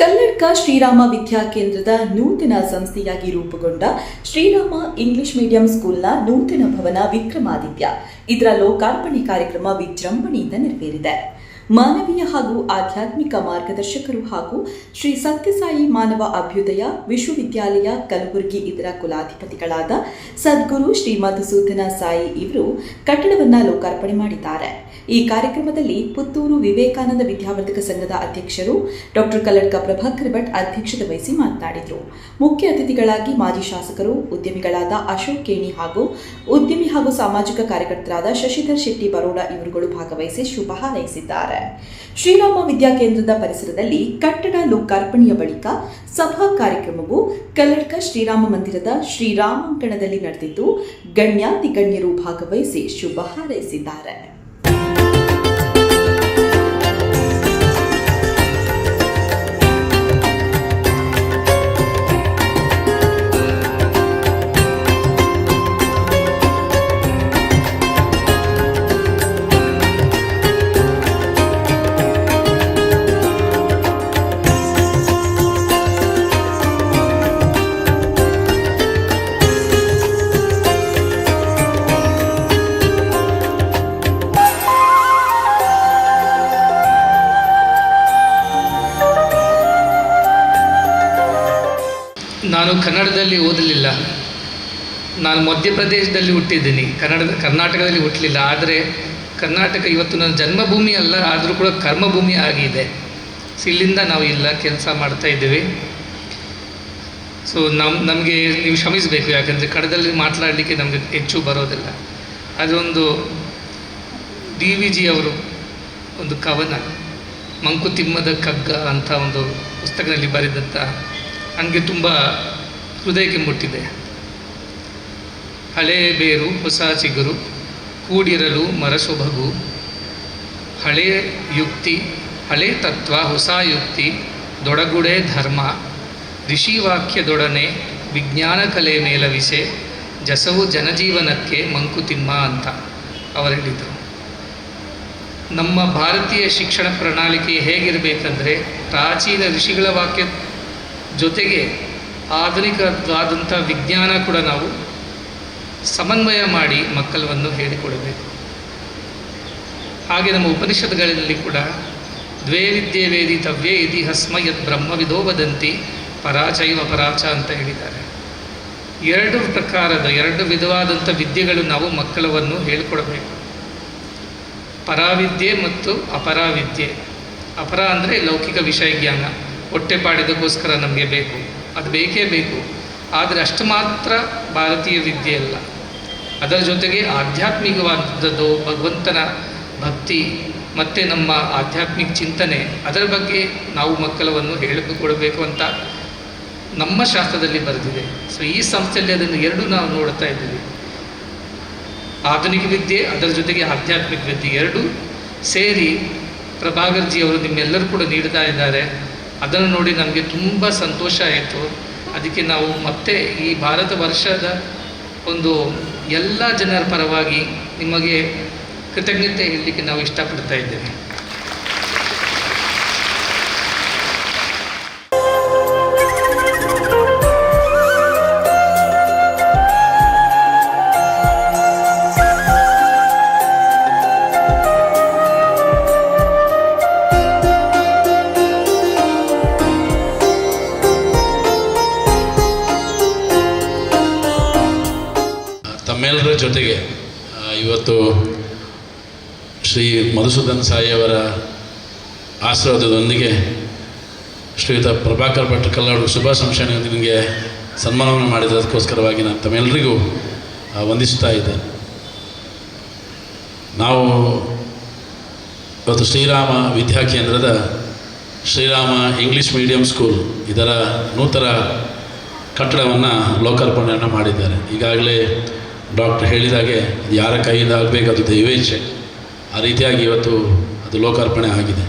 ಕನ್ನಡಕ ಶ್ರೀರಾಮ ವಿದ್ಯಾ ಕೇಂದ್ರದ ನೂತನ ಸಂಸ್ಥೆಯಾಗಿ ರೂಪುಗೊಂಡ ಶ್ರೀರಾಮ ಇಂಗ್ಲಿಷ್ ಮೀಡಿಯಂ ಸ್ಕೂಲ್ನ ನೂತನ ಭವನ ವಿಕ್ರಮಾದಿತ್ಯ. ಇದರ ಲೋಕಾರ್ಪಣೆ ಕಾರ್ಯಕ್ರಮ ವಿಜೃಂಭಣೆಯಿಂದ ನೆರವೇರಿದೆ. ಮಾನವೀಯ ಹಾಗೂ ಆಧ್ಯಾತ್ಮಿಕ ಮಾರ್ಗದರ್ಶಕರು ಹಾಗೂ ಶ್ರೀ ಸತ್ಯಸಾಯಿ ಮಾನವ ಅಭ್ಯುದಯ ವಿಶ್ವವಿದ್ಯಾಲಯ ಕಲಬುರಗಿ ಇದರ ಕುಲಾಧಿಪತಿಗಳಾದ ಸದ್ಗುರು ಶ್ರೀ ಮಧುಸೂದನ ಸಾಯಿ ಇವರು ಕಟ್ಟಡವನ್ನು ಲೋಕಾರ್ಪಣೆ ಮಾಡಿದ್ದಾರೆ. ಈ ಕಾರ್ಯಕ್ರಮದಲ್ಲಿ ಪುತ್ತೂರು ವಿವೇಕಾನಂದ ವಿದ್ಯಾವರ್ಧಕ ಸಂಘದ ಅಧ್ಯಕ್ಷರು ಡಾಕ್ಟರ್ ಕಲ್ಲಡ್ಕ ಪ್ರಭಾಕರ್ ಭಟ್ ಅಧ್ಯಕ್ಷತೆ ವಹಿಸಿ ಮಾತನಾಡಿದರು. ಮುಖ್ಯ ಅತಿಥಿಗಳಾಗಿ ಮಾಜಿ ಶಾಸಕರು, ಉದ್ಯಮಿಗಳಾದ ಅಶೋಕ್ ಕೇಣಿ ಹಾಗೂ ಉದ್ಯಮಿ ಹಾಗೂ ಸಾಮಾಜಿಕ ಕಾರ್ಯಕರ್ತರಾದ ಶಶಿಧರ್ ಶೆಟ್ಟಿ ಬರೋಡ ಇವರುಗಳು ಭಾಗವಹಿಸಿ ಶುಭ ಹಾರೈಸಿದ್ದಾರೆ. ಶ್ರೀರಾಮ ವಿದ್ಯಾಕೇಂದ್ರದ ಪರಿಸರದಲ್ಲಿ ಕಟ್ಟಡ ಲೋಕಾರ್ಪಣೆಯ ಬಳಿಕ ಸಭಾ ಕಾರ್ಯಕ್ರಮವು ಕಲ್ಲಡ್ಕ ಶ್ರೀರಾಮ ಮಂದಿರದ ಶ್ರೀರಾಮಾಂಕಣದಲ್ಲಿ ನಡೆದಿದ್ದು ಗಣ್ಯಾತಿ ಗಣ್ಯರು ಭಾಗವಹಿಸಿ ಶುಭ ಹಾರೈಸಿದ್ದಾರೆ. ನಾನು ಕನ್ನಡದಲ್ಲಿ ಓದಲಿಲ್ಲ. ನಾನು ಮಧ್ಯಪ್ರದೇಶದಲ್ಲಿ ಹುಟ್ಟಿದ್ದೀನಿ. ಕನ್ನಡದ ಕರ್ನಾಟಕದಲ್ಲಿ ಹುಟ್ಟಲಿಲ್ಲ ಆದರೆ ಕರ್ನಾಟಕ ಇವತ್ತು ನನ್ನ ಜನ್ಮಭೂಮಿ ಅಲ್ಲ, ಆದರೂ ಕೂಡ ಕರ್ಮಭೂಮಿ ಆಗಿದೆ. ಇಲ್ಲಿಂದ ನಾವು ಇಲ್ಲ, ಕೆಲಸ ಮಾಡ್ತಾ ಇದ್ದೀವಿ. ಸೊ ನಮ್ಮ ನಮಗೆ ನೀವು ಶ್ರಮಿಸಬೇಕು ಯಾಕಂದರೆ ಕನ್ನಡದಲ್ಲಿ ಮಾತನಾಡಲಿಕ್ಕೆ ನಮಗೆ ಹೆಚ್ಚು ಬರೋದಿಲ್ಲ. ಅದೊಂದು ಡಿ ವಿ ಜಿ ಅವರು ಒಂದು ಕವನ, ಮಂಕುತಿಮ್ಮದ ಕಗ್ಗ ಅಂತ ಒಂದು ಪುಸ್ತಕದಲ್ಲಿ ಬರೆದಂಥ ನನಗೆ ತುಂಬ ಹೃದಯಕ್ಕೆ ಮುಟ್ಟಿದೆ. ಹಳೆ ಬೇರು, ಹೊಸ ಚಿಗುರು, ಕೂಡಿರಲು ಮರಸೊಬಗು ಹಳೆಯ ಯುಕ್ತಿ, ಹಳೆ ತತ್ವ, ಹೊಸ ಯುಕ್ತಿ, ದೊಡಗುಡೆ ಧರ್ಮ ಋಷಿವಾಕ್ಯದೊಡನೆ ವಿಜ್ಞಾನ ಕಲೆ ಮೇಲವಿಸೆ, ಜಸವು ಜನಜೀವನಕ್ಕೆ ಮಂಕುತಿಮ್ಮ ಅಂತ ಅವರು ಹೇಳಿದರು. ನಮ್ಮ ಭಾರತೀಯ ಶಿಕ್ಷಣ ಪ್ರಣಾಳಿಕೆ ಹೇಗಿರಬೇಕಂದರೆ ಪ್ರಾಚೀನ ಋಷಿಗಳ ವಾಕ್ಯ ಜೊತೆಗೆ ಆಧುನಿಕವಾದಂಥ ವಿಜ್ಞಾನ ಕೂಡ ನಾವು ಸಮನ್ವಯ ಮಾಡಿ ಮಕ್ಕಳನ್ನು ಹೇಳಿಕೊಡಬೇಕು. ಹಾಗೆ ನಮ್ಮ ಉಪನಿಷತ್ಗಳಲ್ಲಿ ಕೂಡ ದ್ವೇ ವಿದ್ಯೆ ವೇದಿತವ್ಯೇ ಇತಿ ಹಸ್ಮ ಯದ್ ಬ್ರಹ್ಮವಿದೋ ವದಂತಿ ಪರಾಚೈವ ಪರಾಚ ಅಂತ ಹೇಳಿದ್ದಾರೆ. ಎರಡು ಪ್ರಕಾರದ ಎರಡು ವಿಧವಾದಂಥ ವಿದ್ಯೆಗಳು ನಾವು ಮಕ್ಕಳವನ್ನು ಹೇಳಿಕೊಡಬೇಕು. ಪರಾವಿದ್ಯೆ ಮತ್ತು ಅಪರಾವಿದ್ಯೆ. ಅಪರ ಅಂದರೆ ಲೌಕಿಕ ವಿಷಯ ಜ್ಞಾನ ಹೊಟ್ಟೆಪಾಡಿದಕ್ಕೋಸ್ಕರ ನಮಗೆ ಬೇಕು. ಅದು ಬೇಕೇ ಬೇಕು. ಆದರೆ ಅಷ್ಟು ಮಾತ್ರ ಭಾರತೀಯ ವಿದ್ಯೆ ಅಲ್ಲ. ಅದರ ಜೊತೆಗೆ ಆಧ್ಯಾತ್ಮಿಕವಾದದ್ದು ಭಗವಂತನ ಭಕ್ತಿ, ಮತ್ತು ನಮ್ಮ ಆಧ್ಯಾತ್ಮಿಕ ಚಿಂತನೆ, ಅದರ ಬಗ್ಗೆ ನಾವು ಮಕ್ಕಳವನ್ನು ಹೇಳಿಕೊಡಬೇಕು ಅಂತ ನಮ್ಮ ಶಾಸ್ತ್ರದಲ್ಲಿ ಬರೆದಿದೆ. ಸೊ ಈ ಸಂಸ್ಥೆಯಲ್ಲಿ ಅದನ್ನು ಎರಡೂ ನಾವು ನೋಡ್ತಾ ಇದ್ದೀವಿ. ಆಧುನಿಕ ವಿದ್ಯೆ, ಅದರ ಜೊತೆಗೆ ಆಧ್ಯಾತ್ಮಿಕ ವಿದ್ಯೆ ಎರಡೂ ಸೇರಿ ಪ್ರಭಾಕರ್ಜಿಯವರು ನಿಮ್ಮೆಲ್ಲರೂ ಕೂಡ ನೀಡ್ತಾ ಇದ್ದಾರೆ. ಅದನ್ನು ನೋಡಿ ನಮಗೆ ತುಂಬ ಸಂತೋಷ ಆಯಿತು. ಅದಕ್ಕೆ ನಾವು ಮತ್ತೆ ಈ ಭಾರತ ವರ್ಷದ ಒಂದು ಎಲ್ಲ ಜನರ ಪರವಾಗಿ ನಿಮಗೆ ಕೃತಜ್ಞತೆ ಹೇಳಲಿಕ್ಕೆ ನಾವು ಇಷ್ಟಪಡ್ತಾ ಇದ್ದೇವೆ. ತಮ್ಮೆಲ್ಲರ ಜೊತೆಗೆ ಇವತ್ತು ಶ್ರೀ ಮಧುಸೂದನ್ ಸಾಯಿಯವರ ಆಶೀರ್ವಾದದೊಂದಿಗೆ ಶ್ರೀಯುತ ಪ್ರಭಾಕರ್ ಭಟ್ ಕಲ್ಲಾಡು ಶುಭ ಸಂಶಯನೊಂದಿಗೆ ಸನ್ಮಾನವನ್ನು ಮಾಡಿದ್ದಕ್ಕೋಸ್ಕರವಾಗಿ ನಾನು ತಮ್ಮೆಲ್ಲರಿಗೂ ವಂದಿಸ್ತಾ ಇದ್ದೇನೆ. ನಾವು ಇವತ್ತು ಶ್ರೀರಾಮ ವಿದ್ಯಾಕೇಂದ್ರದ ಶ್ರೀರಾಮ ಇಂಗ್ಲೀಷ್ ಮೀಡಿಯಂ ಸ್ಕೂಲ್, ಇದರ ನೂತನ ಕಟ್ಟಡವನ್ನು ಲೋಕಾರ್ಪಣೆಯನ್ನು ಮಾಡಿದ್ದಾರೆ. ಈಗಾಗಲೇ ಡಾಕ್ಟರ್ ಹೇಳಿದಾಗೆ ಅದು ಯಾರ ಕೈಯಿಂದ ಆಗಬೇಕು ಅದು ದೈವೇಚ್ಛೆ ಆ ರೀತಿಯಾಗಿ ಇವತ್ತು ಅದು ಲೋಕಾರ್ಪಣೆ ಆಗಿದೆ.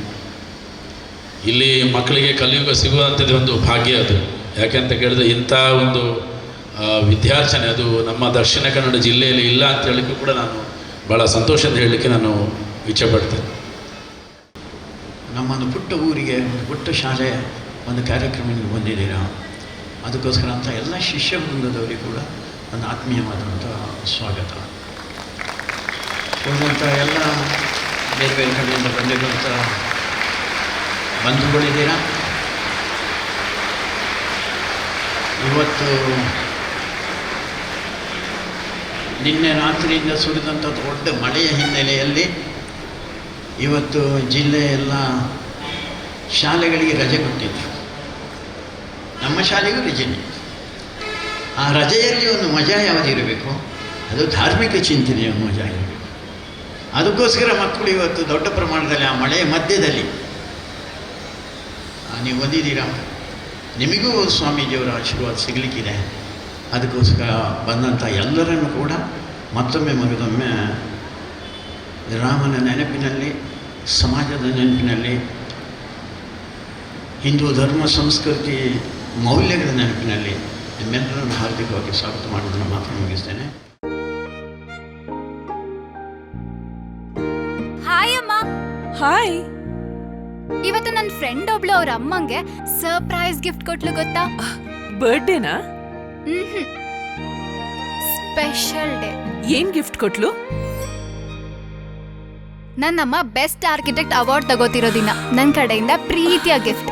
ಇಲ್ಲಿ ಮಕ್ಕಳಿಗೆ ಕಲಿಯುಗ ಸಿಗುವಂಥದ್ದು ಒಂದು ಭಾಗ್ಯ ಅದು. ಯಾಕೆಂತ ಕೇಳಿದ್ರೆ ಇಂಥ ಒಂದು ವಿದ್ಯಾರ್ಚನೆ ಅದು ನಮ್ಮ ದಕ್ಷಿಣ ಕನ್ನಡ ಜಿಲ್ಲೆಯಲ್ಲಿ ಇಲ್ಲ ಅಂತ ಹೇಳಲಿಕ್ಕೂ ಕೂಡ ನಾನು ಭಾಳ ಸಂತೋಷದಿಂದ ಹೇಳಲಿಕ್ಕೆ ನಾನು ಇಚ್ಛೆ ಪಡ್ತೇನೆ ನಮ್ಮೊಂದು ಪುಟ್ಟ ಊರಿಗೆ ಒಂದು ಪುಟ್ಟ ಶಾಲೆ ಒಂದು ಕಾರ್ಯಕ್ರಮಕ್ಕೆ ಬಂದಿದ್ದೀರಾ? ಅದಕ್ಕೋಸ್ಕರ ಅಂತ ಎಲ್ಲ ಶಿಷ್ಯ ವೃಂದದವರಿಗೂ ಕೂಡ ಒಂದು ಆತ್ಮೀಯವಾದಂಥ ಸ್ವಾಗತ. ಹೋದಂಥ ಎಲ್ಲ ಬೇರೆ ಬೇರೆ ಕಡೆಯಿಂದ ಬಂದಿರುವಂಥ ಬಂಧುಗಳಿದ್ದೀರಾ ಇವತ್ತು ನಿನ್ನೆ ರಾತ್ರಿಯಿಂದ ಸುರಿದಂಥ ದೊಡ್ಡ ಮಳೆಯ ಹಿನ್ನೆಲೆಯಲ್ಲಿ ಇವತ್ತು ಜಿಲ್ಲೆಯೆಲ್ಲ ಶಾಲೆಗಳಿಗೆ ರಜೆ ಕೊಟ್ಟಿದ್ದು ನಮ್ಮ ಶಾಲೆಗೂ ರಜೆನೇ ಆ ರಜೆಯಲ್ಲಿ ಒಂದು ಮಜಾ ಯಾವುದಿರಬೇಕು ಅದು ಧಾರ್ಮಿಕ ಚಿಂತನೆಯ ಮಜಾ ಇರಬೇಕು ಅದಕ್ಕೋಸ್ಕರ ಮಕ್ಕಳು ಇವತ್ತು ದೊಡ್ಡ ಪ್ರಮಾಣದಲ್ಲಿ ಆ ಮಳೆಯ ಮಧ್ಯದಲ್ಲಿ ನೀವು ಓದಿದ್ದೀರಾ ನಿಮಗೂ ಸ್ವಾಮೀಜಿಯವರ ಆಶೀರ್ವಾದ ಸಿಗಲಿಕ್ಕಿದೆ. ಅದಕ್ಕೋಸ್ಕರ ಬಂದಂಥ ಎಲ್ಲರನ್ನು ಕೂಡ ಮತ್ತೊಮ್ಮೆ ಮಗದೊಮ್ಮೆ ರಾಮನ ನೆನಪಿನಲ್ಲಿ, ಸಮಾಜದ ನೆನಪಿನಲ್ಲಿ, ಹಿಂದೂ ಧರ್ಮ, ಸಂಸ್ಕೃತಿ ಮೌಲ್ಯಗಳ ನೆನಪಿನಲ್ಲಿ ನಿಮ್ಮೆಲ್ಲರನ್ನು ಹಾರ್ದಿಕವಾಗಿ ಸ್ವಾಗತ ಮಾಡುವುದನ್ನು ಮಾತ್ರ ಮುಗಿಸ್ತೇನೆ. ಹಾಯ್ ಅಮ್ಮ. ಹಾಯ್ ಇವತ್ತು ನನ್ನ ಫ್ರೆಂಡ್ ಒಬ್ಳು ಅವ್ರ ಅಮ್ಮಂಗೆ ಸರ್ಪ್ರೈಸ್ ಗಿಫ್ಟ್ ಕೊಟ್ಲು ಗೊತ್ತಾ? ಬರ್ಡೇನಾ ಸ್ಪೆಷಲ್ ಡೇ ಏನ್ ಗಿಫ್ಟ್ ಕೊಟ್ಲು? ನನ್ನಮ್ಮ ಬೆಸ್ಟ್ ಆರ್ಕಿಟೆಕ್ಟ್ ಅವಾರ್ಡ್ ತಗೋತಿರೋ ದಿನ. ನನ್ನ ಕಡೆಯಿಂದ ಪ್ರೀತಿಯ ಗಿಫ್ಟ್